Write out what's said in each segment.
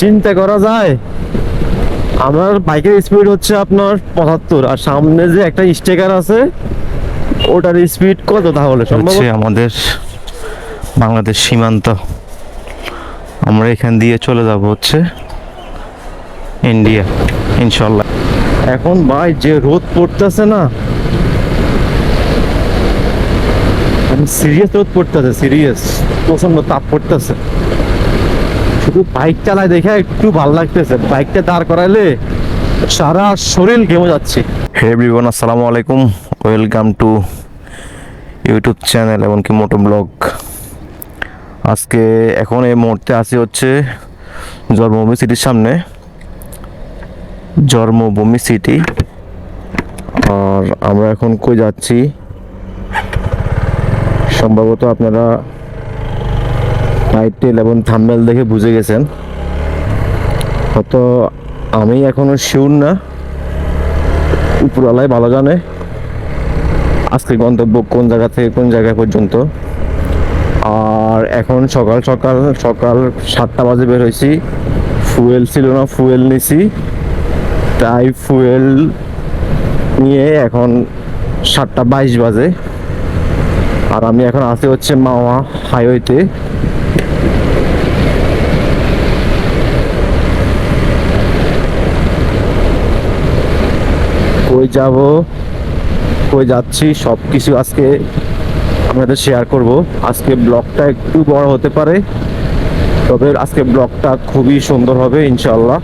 চিন্তা করা যায়। আমার বাইকের স্পিড হচ্ছে আপনার পঁচাত্তর আর সামনে যে একটা স্টিকার আছে ওটার স্পিড কত তাহলে? হচ্ছে আমাদের বাংলাদেশ সীমান্ত। আমরা এখান দিয়ে চলে যাব হচ্ছে ইন্ডিয়া ইনশাল্লাহ এখন ভাই যে রোদ পড়তেছে না সিরিয়াস রোদ পড়তেছে সিরিয়াস প্রচণ্ড তাপ পড়তেছে। শুধু বাইক চালায় দেখে একটু ভালো লাগতেছে। বাইকটা দাঁড় করাইলে সারা শরীর ঘেমে যাচ্ছে। হে এভরিওয়ান আসসালামু আলাইকুম। ওয়েলকাম টু ইউটিউব চ্যানেল এমনকি মোটো ব্লগ আজকে এখন এই মুহূর্তে আসি হচ্ছে জন্মভূমি সিটির সামনে। জন্মভূমি সিটি আর আমরা এখন কই যাচ্ছি? সম্ভবত আপনারা টাইটেল এবং থাম্বেল দেখে বুঝে গেছেন। হয়তো আমি এখনও শিউর না। উপরওয়ালাই ভালো জানে আজকে গন্তব্য কোন জায়গা থেকে কোন জায়গা পর্যন্ত। আর এখন সকাল সকাল সকাল সাতটা বাজে বের হয়েছি। ফুয়েল ছিল না ফুয়েল নিছি। তাই ফুয়েল নিয়ে এখন সাতটা বাইশ বাজে। আর আমি এখন আসি হচ্ছে মাওয়া হাইওয়েতে। কই যাব, কই যাচ্ছি সব কিছু আজকে আপনাদের শেয়ার করব। আজকে ব্লগটা একটু বড় হতে পারে, তবে আজকে ব্লগটা খুবই সুন্দর হবে ইনশাল্লাহ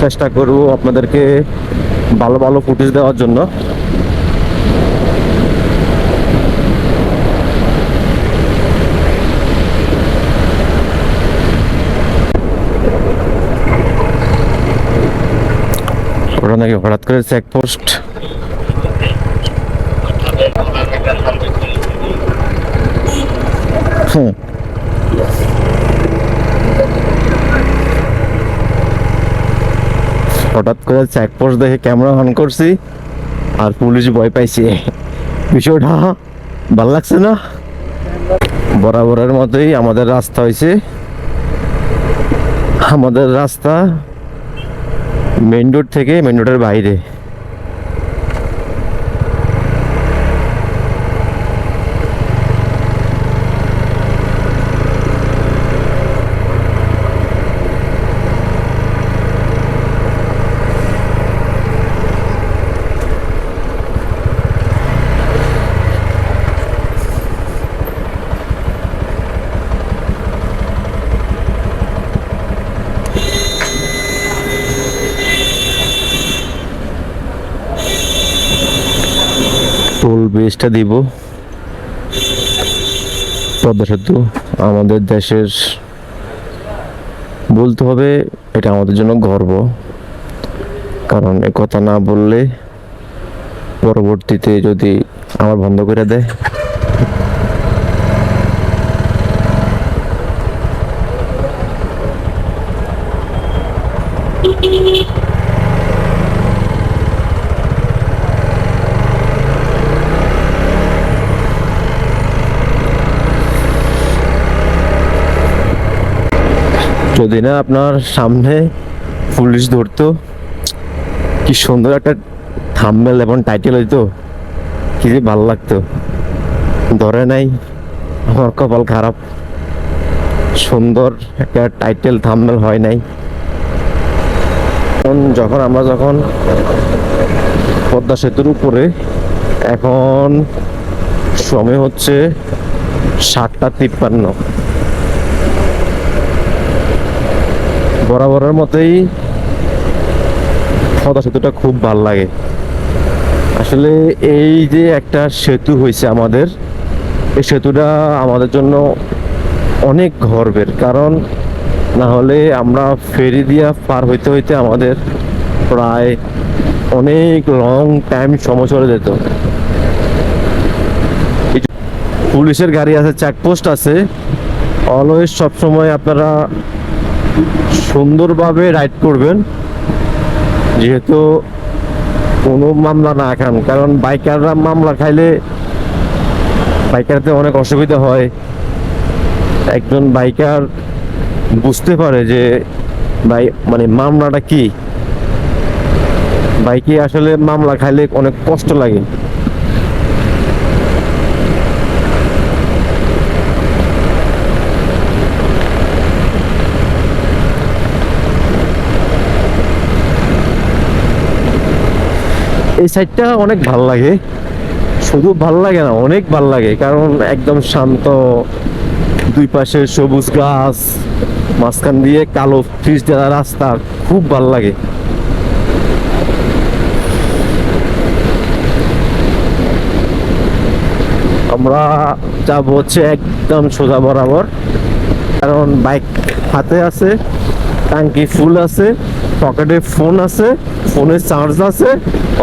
চেষ্টা করব আপনাদেরকে ভালো ভালো ফুটেজ দেওয়ার জন্য। নাকি হঠাৎ করে চেকপোস্ট হুম। হঠাৎ করে চেকপোস্ট দেখে ক্যামেরা অন করছি, আর পুলিশ ভয় পাইছে। বিষয়টা ভালো লাগছে না? বরাবরের মতোই আমাদের রাস্তা হয়েছে। আমাদের রাস্তা মেন রোড থেকে মেন রোডের বাইরে টোল ব্রিজটা দিব। পদ্মা সেতু আমাদের দেশের বলতে হবে এটা আমাদের জন্য গর্ব। কারণ এ কথা না বললে পরবর্তীতে যদি আমার বন্ধ করে দেয় যদি না আপনার সামনে পুলিশ ধরতো, কি সুন্দর একটা থাম্বেল এবং টাইটেল হইতো, কি যে ভালো লাগতো। ধরে নাই, আমার কপাল খারাপ। সুন্দর একটা টাইটেল থাম্বেল হয় নাই। যখন আমরা যখন পদ্মা সেতুর উপরে, এখন সময় হচ্ছে সাতটা তিপ্পান্ন। বরাবরের মতোই পদ্মা সেতুটা খুব ভালো লাগে। আসলে এই যে একটা সেতু হয়েছে আমাদের, এই সেতুটা আমাদের জন্য অনেক গর্বের। কারণ না হলে আমরা ফেরি দিয়া পার হইতে হইতে আমাদের প্রায় অনেক লং টাইম সময় চলে যেত। পুলিশের গাড়ি আছে চেকপোস্ট আছে। অলওয়েজ সবসময় আপনারা সুন্দরভাবে রাইড করবেন। যেহেতু কোনো মামলা না খান কারণ বাইকাররা মামলা খাইলে বাইকারতে অনেক অসুবিধা হয়। একজন বাইকার বুঝতে পারে যে ভাই মানে মামলাটা কি? বাইকে আসলে মামলা খাইলে অনেক কষ্ট লাগে? এই সাইডটা অনেক ভালো লাগে। শুধু ভালো লাগে না, অনেক ভালো লাগে। কারণ একদম শান্ত, দুই পাশে সবুজ গাছ, মাঝখান দিয়ে কালো ফ্রিজ দেওয়া রাস্তা, খুব ভালো লাগে। আমরা যাব হচ্ছে একদম সোজা বরাবর। কারণ বাইক হাতে আছে, টাঙ্কি ফুল আছে, পকেটে ফোন আছে। ফোনের চার্জ আছে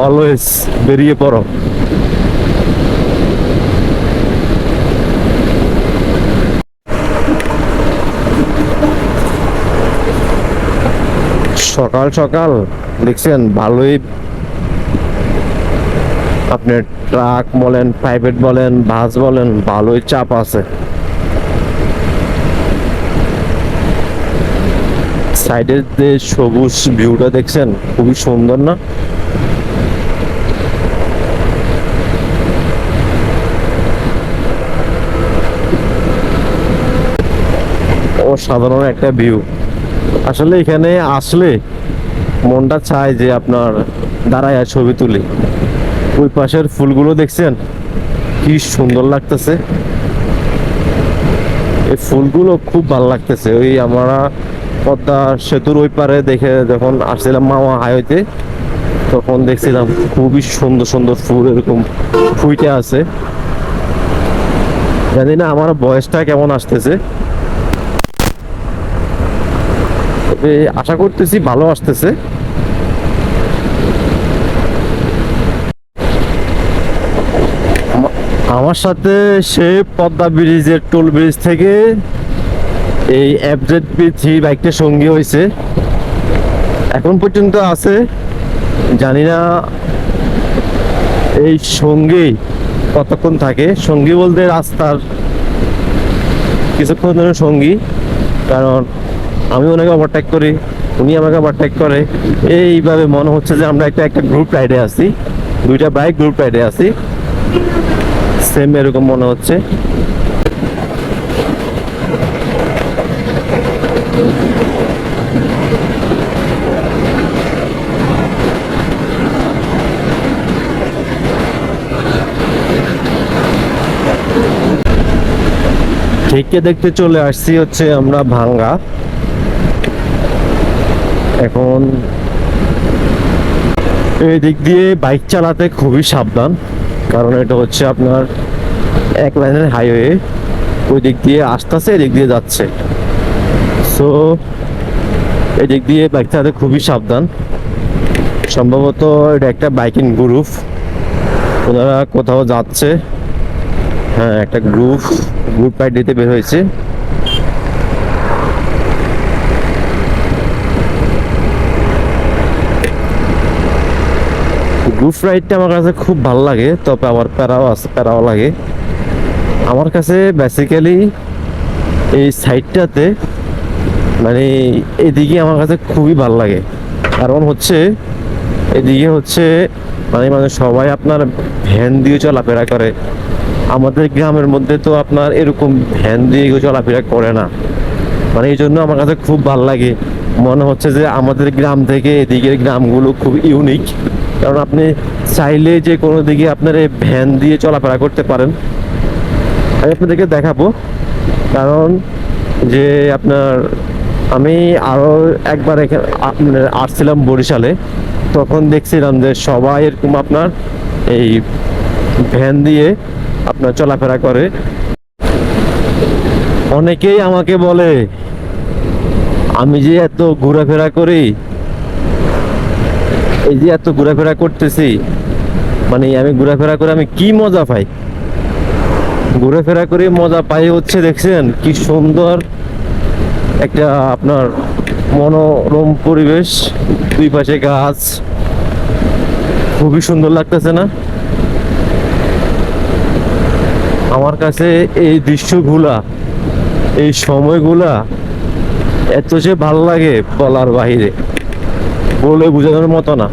অলওয়েজ বেরিয়ে পড়ো। সকাল সকাল, দেখছেন, ভালোই আপনার ট্রাক বলেন প্রাইভেট বলেন বাস বলেন, ভালোই চাপ আছে। সাইডের যে সবুজ ভিউটা দেখছেন, খুবই সুন্দর না? অসাধারণ একটা ভিউ। আসলে এখানে আসলে মনটা চায় যে আপনার দাঁড়ায় ছবি তুলি। ওই পাশের ফুলগুলো দেখছেন, কি সুন্দর লাগতেছে। এই ফুলগুলো খুব ভালো লাগতেছে। ওই আমরা পদ্মা সেতুর ওই পারে দেখে যখন আসছিলাম মামা হাইওয়েতে, তখন দেখছিলাম খুবই সুন্দর সুন্দর ফুল, এরকম ফুইটে আছে। জানি না আমার বয়সটা কেমন আসতেছে। তবে আশা করতেছি ভালো আসতেছে। আমা- আমার সাথে সে পদ্মা ব্রিজের টোল ব্রিজ থেকে এই এফজেড পি থ্রি বাইকটা সঙ্গী হয়েছে। এখন পর্যন্ত আছে, জানি না এই সঙ্গী কতক্ষণ থাকে। সঙ্গী বলতে রাস্তার কিছুক্ষণ ধরে সঙ্গী, কারণ আমি ওনাকে ওভারটেক করি, উনি আমাকে ওভারটেক করে। এইভাবে মনে হচ্ছে যে আমরা একটা একটা গ্রুপ রাইডে আছি, দুইটা বাইক গ্রুপ রাইডে আছি। সেম এরকম মনে হচ্ছে। ঠিককে দেখতে চলে আসছি হচ্ছে আমরা ভাঙ্গা। এখন এই দিক দিয়ে বাইক চালাতে খুবই সাবধান, কারণ এটা হচ্ছে আপনার এক লাইনের হাইওয়ে ওই দিক দিয়ে আসতেছে, এদিক দিয়ে যাচ্ছে। সো এদিক দিয়ে বাইক চালাতে খুবই সাবধান। সম্ভবত এটা একটা বাইকিং গ্রুপ ওনারা কোথাও যাচ্ছে। হ্যাঁ একটা গ্রুপ গ্রুপ রাইড বের হয়েছে। গ্রুপ রাইডটা আমার কাছে খুব ভালো লাগে, তবে আমার প্যারাও আছে, প্যারাও লাগে। আমার কাছে বেসিক্যালি এই সাইডটাতে মানে এদিকে আমার কাছে খুবই ভালো লাগে। কারণ হচ্ছে, এদিকে হচ্ছে মানে মানে সবাই আপনার ভ্যান দিয়ে চলাফেরা করে। আমাদের গ্রামের মধ্যে তো আপনার এরকম ভ্যান দিয়ে চলাফেরা করে না। মানে এই জন্য আমার কাছে খুব ভালো লাগে। মনে হচ্ছে যে আমাদের গ্রাম থেকে এদিকের গ্রামগুলো খুব ইউনিক কারণ আপনি চাইলে যে কোনো দিকে আপনার এই ভ্যান দিয়ে চলাফেরা করতে পারেন। আমি আপনাদেরকে দেখাবো। কারণ যে আপনার আমি আরও একবার এখানে আসছিলাম বরিশালে। তখন দেখছিলাম যে সবাই এরকম আপনার এই ভ্যান দিয়ে আপনার চলাফেরা করে। অনেকেই আমাকে বলে, আমি যে এত ঘোরাফেরা করি, এই যে এত ঘোরাফেরা করতেছি মানে আমি ঘোরাফেরা করে আমি কি মজা পাই? ঘোরাফেরা করে মজা পাই হচ্ছে, দেখছেন কি সুন্দর একটা আপনার মনোরম পরিবেশ, দুই পাশে গাছ। খুবই সুন্দর লাগতেছে না? আমার কাছে এই দৃশ্যগুলা, এই সময়গুলা এত যে ভালো লাগে বলার বাহিরে, বলে বোঝানোর মতো না।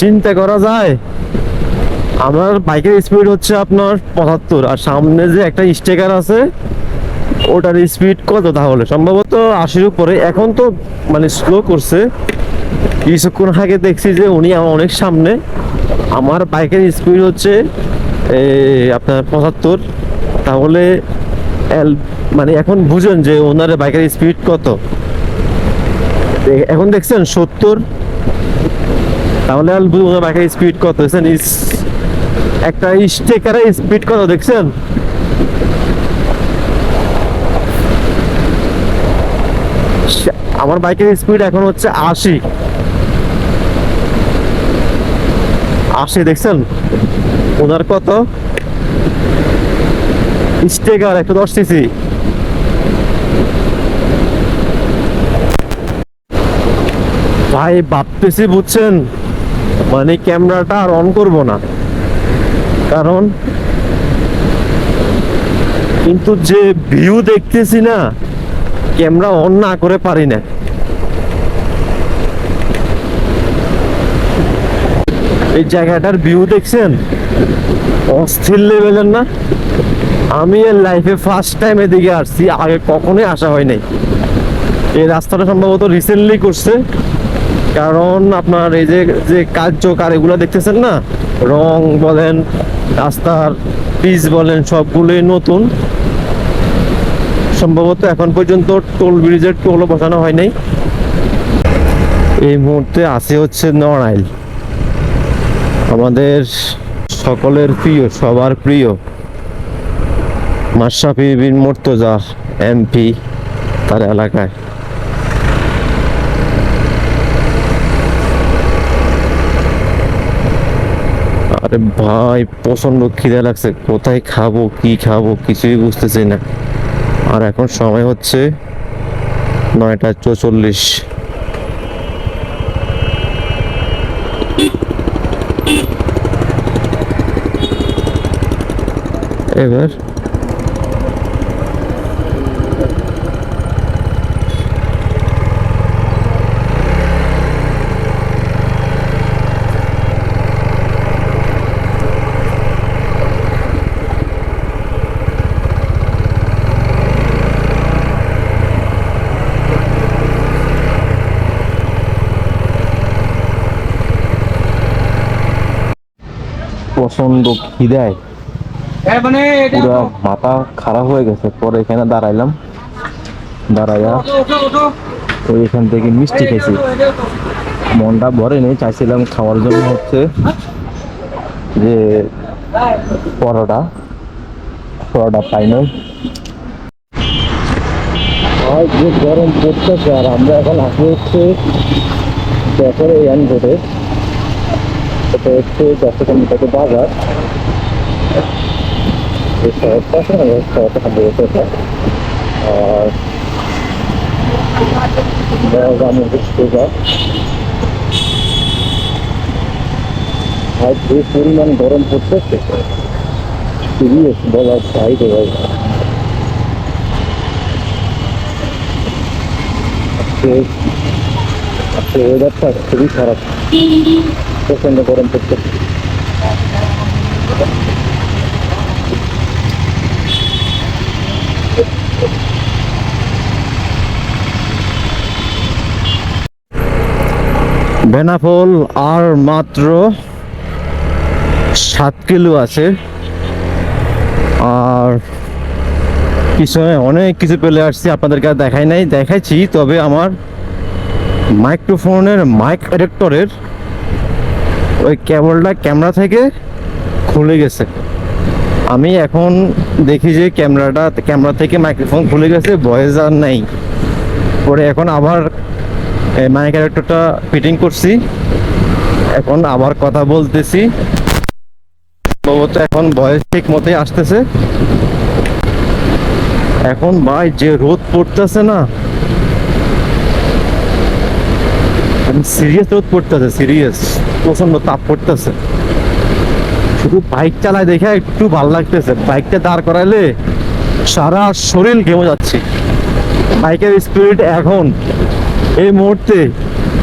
চিন্তা করা যায়, আমার বাইকের স্পিড হচ্ছে আপনার পঁচাত্তর, আর সামনে যে একটা স্টেকার আছে, ওটার স্পিড কত তাহলে? সম্ভবত আশির উপরে। এখন তো মানে স্লো করছে। কিছুক্ষণ আগে দেখছি যে উনি আমার অনেক সামনে। আমার বাইকের স্পিড হচ্ছে আপনার পঁচাত্তর। তাহলে মানে এখন বুঝেন যে ওনার বাইকের স্পিড কত। এখন দেখছেন সত্তর। তাহলে আর ওনার বাইকের স্পিড কত? দেখছেন একটা স্টেকারের স্পিড কত দেখছেন? আমার বাইকের স্পিড এখন হচ্ছে আশি। আশি দেখছেন? ওনার কত? স্টেকার একশো দশ সিসি। ভাই, ভাবতেছি বুঝছেন? মানে ক্যামেরাটা আর অন করব না। কারণ কিন্তু যে ভিউ দেখতেছি না, ক্যামেরা অন না করে পারি না। এই জায়গাটার ভিউ দেখছেন? অস্থির লেভেলের না? আমি এর লাইফে ফার্স্ট টাইম এদিকে আসছি, আগে কখনোই আসা হয় নাই। এই রাস্তাটা সম্ভবত রিসেন্টলি করছে। কারণ আপনার এই যে যে কার্যকার এগুলো দেখতেছেন না? রং বলেন, রাস্তার পিচ বলেন, সবগুলোই নতুন। সম্ভবত এখন পর্যন্ত টোল ব্রিজের টোলও বসানো হয় নাই। এই মুহূর্তে আসে হচ্ছে নড়াইল। আমাদের সকলের প্রিয়, সবার প্রিয় মাশরাফি বিন মোর্তজা এমপি তার এলাকায়। আরে ভাই প্রচণ্ড খিদে লাগছে, কোথায় খাব, কি খাব, কিছুই বুঝতেছি না। আর এখন সময় হচ্ছে নয়টা চৌচল্লিশ। এবার প্রচণ্ড খিদায় মানে পুরো মাথা খারাপ হয়ে গেছে। পরে এখানে দাঁড়াইলাম। দাঁড়াইয়া তো এখান থেকে মিষ্টি খেয়েছি। মনটা ভরে নেই চাইছিলাম খাওয়ার জন্য হচ্ছে যে পরোটা। পরোটা পাই নাই। আর যে গরম পড়তেছে আর আমরা এখন আসি হচ্ছে ব্যাপারে এয়ান রোডে এটা হচ্ছে চট্টগ্রাম থেকে বাজার। এই শহরটা আছে না শহরটা সম্ভবত এটা। আর বেড়াগ্রাম সোজা আর যে পরিমাণ গরম পড়তেছে সিরিয়াস বলার বাইরে ওয়েদারটা খুবই খারাপ প্রচণ্ড গরম পড়তেছে বেনাফল আর মাত্র সাত কিলো আছে। আর পিছনে অনেক কিছু পেলে আসছি, আপনাদেরকে আর দেখাই নাই, দেখাইছি, তবে আমার মাইক্রোফোনের মাইক অ্যাডাপ্টরের ওই কেবলটা ক্যামেরা থেকে খুলে গেছে। আমি এখন দেখি যে ক্যামেরাটা, ক্যামেরা থেকে মাইক্রোফোন খুলে গেছে ভয়েস আর নেই। পরে এখন আবার মাইক ক্যারেক্টারটা ফিটিং করছি। এখন আবার কথা বলতেছি। সম্ভবত এখন ভয়েস ঠিক মতোই আসতেছে। এখন ভাই, যে রোদ পড়তেছে না সিরিয়াস রোদ পড়তেছে সিরিয়াস প্রচণ্ড তাপ পড়তেছে। শুধু বাইক চালায় দেখে একটু ভালো লাগতেছে। বাইকটা দাঁড় করাইলে সারা শরীর ঘেমে যাচ্ছে। বাইকের স্পিড এখন এই মুহূর্তে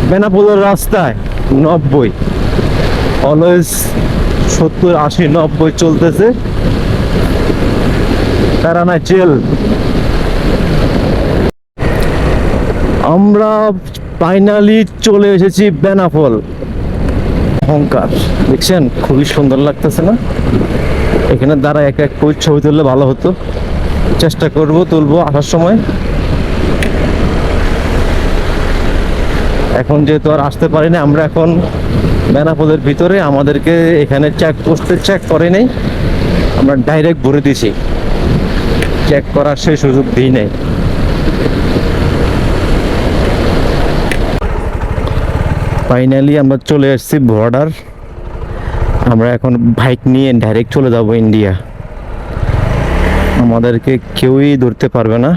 বেনাপোলের রাস্তায় নব্বই, অলওয়েজ সত্তর, আশি, নব্বই চলতেছে। প্যারানা জেল। আমরা ফাইনালি চলে এসেছি বেনাফল অহংকার। দেখছেন? খুবই সুন্দর লাগতেছে না? এখানে দ্বারা এক এক করে ছবি তুললে ভালো হতো। চেষ্টা করব তুলবো আসার সময়। এখন যেহেতু আর আসতে পারি না আমরা এখন বেনাপোলের ভিতরে। আমাদেরকে এখানে চেক পোস্টে চেক করে নেই। আমরা ডাইরেক্ট ভরে দিছি চেক করার সেই সুযোগ দিই নাই। ফাইনালি আমরা চলে এসেছি বর্ডার আমরা এখন বাইক নিয়ে ডাইরেক্ট চলে যাব ইন্ডিয়া আমাদেরকে কেউই ধরতে পারবে না।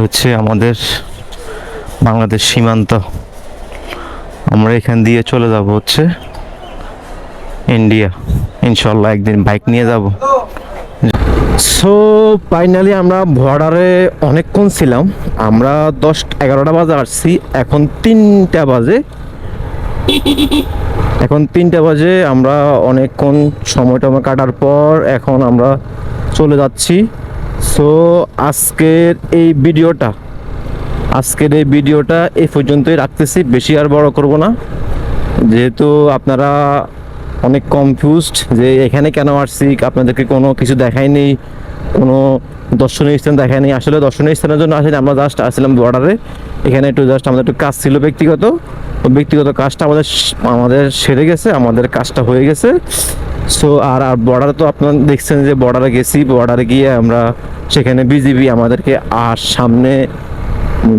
হচ্ছে আমাদের বাংলাদেশ সীমান্ত। আমরা এখান দিয়ে চলে যাব হচ্ছে ইন্ডিয়া ইনশাল্লাহ একদিন বাইক নিয়ে যাব। সো ফাইনালি আমরা বর্ডারে অনেকক্ষণ ছিলাম। আমরা দশ এগারোটা বাজে আসছি। এখন তিনটা বাজে। এখন তিনটা বাজে, আমরা অনেকক্ষণ সময় টময় কাটার পর এখন আমরা চলে যাচ্ছি। সো আজকের এই ভিডিওটা, আজকের এই ভিডিওটা এই পর্যন্তই রাখতেছি। বেশি আর বড় করব না। যেহেতু আপনারা অনেক কনফিউজড যে এখানে কেন আসছি, আপনাদেরকে কোনো কিছু দেখায়নি কোনো দর্শনীয় স্থান দেখায়নি আসলে দর্শনীয় স্থানের জন্য আসলে আমরা জাস্ট আসছিলাম বর্ডারে এখানে একটু জাস্ট আমাদের একটু কাজ ছিল ব্যক্তিগত। ব্যক্তিগত কাজটা আমাদের আমাদের সেরে গেছে, আমাদের কাজটা হয়ে গেছে। সো আর আর বর্ডারে তো আপনারা দেখছেন যে বর্ডারে গেছি বর্ডারে গিয়ে আমরা সেখানে বিজিবি আমাদেরকে আর সামনে,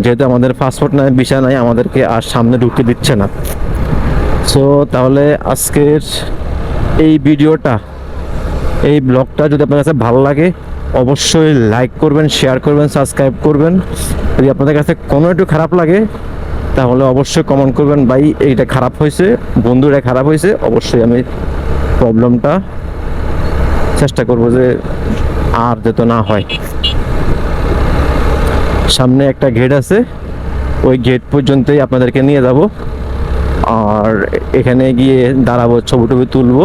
যেহেতু আমাদের পাসপোর্ট নাই ভিসা নাই, আমাদেরকে আর সামনে ঢুকতে দিচ্ছে না। সো তাহলে আজকের এই ভিডিওটা, এই ব্লগটা যদি আপনার কাছে ভালো লাগে, অবশ্যই লাইক করবেন শেয়ার করবেন সাবস্ক্রাইব করবেন। যদি আপনাদের কাছে কোনো একটু খারাপ লাগে, তাহলে অবশ্যই কমেন্ট করবেন, ভাই, এইটা খারাপ হয়েছে, বন্ধুরা খারাপ হয়েছে। অবশ্যই আমি প্রবলেমটা চেষ্টা করব যে আর যাতে না হয়। সামনে একটা গেট আছে, ওই গেট পর্যন্তই আপনাদেরকে নিয়ে যাব। আর এখানে গিয়ে দাঁড়াবো ছবি টবি তুলবো।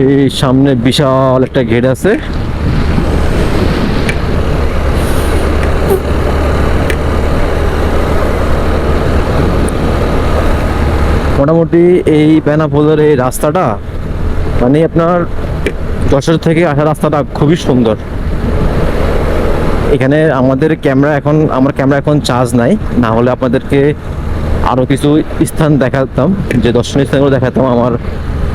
এই সামনে বিশাল একটা গেট আছে। মোটামুটি এই বেনাপোলের এই রাস্তাটা মানে আপনার যশোর থেকে আসা রাস্তাটা খুবই সুন্দর। এখানে আমাদের ক্যামেরা এখন, আমার ক্যামেরা এখন চার্জ নাই। না হলে আপনাদেরকে আরও কিছু স্থান দেখাতাম। যে দর্শনীয় স্থানগুলো দেখাতাম। আমার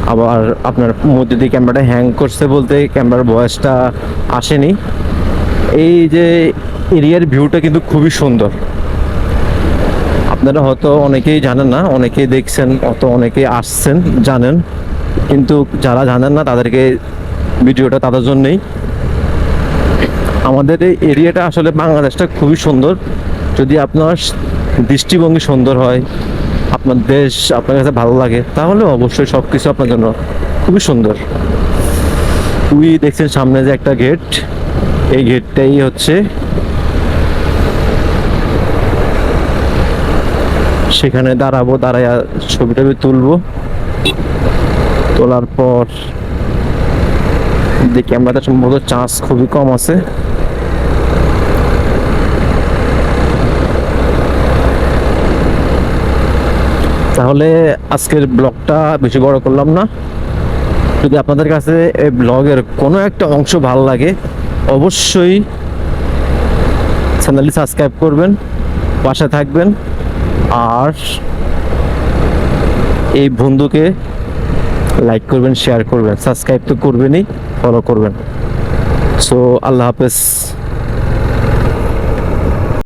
আবার আপনার মধ্যে দিয়ে ক্যামেরাটা হ্যাং করছে বলতে ক্যামেরার বয়সটা আসেনি। এই যে এরিয়ার ভিউটা কিন্তু খুবই সুন্দর। আপনারা হয়তো অনেকেই জানেন না, অনেকেই দেখছেন, অত অনেকেই আসছেন, জানেন। কিন্তু যারা জানেন না, তাদেরকে ভিডিওটা তাদের জন্যই। আমাদের এই এরিয়াটা আসলে বাংলাদেশটা খুবই সুন্দর। যদি আপনার দৃষ্টিভঙ্গি সুন্দর হয়, আপনার দেশ আপনার কাছে ভালো লাগে, তাহলে অবশ্যই সব কিছু আপনার জন্য খুবই সুন্দর। তুই দেখছেন সামনে যে একটা গেট এই গেটটাই হচ্ছে সেখানে দাঁড়াবো দাঁড়ায় ছবি টবি তুলবো। তোলার পর দেখি ক্যামেরাটা সম্ভবত চার্জ খুবই কম আছে। তাহলে আজকের ব্লগটা বেশি বড় করলাম না। যদি আপনাদের কাছে এই ব্লগের কোনো একটা অংশ ভালো লাগে, অবশ্যই চ্যানেলটি সাবস্ক্রাইব করবেন, পাশে থাকবেন, আর এই বন্ধুকে লাইক করবেন, শেয়ার করবেন, সাবস্ক্রাইব তো করবেনই। ফলো করবেন। সো আল্লাহ হাফেজ।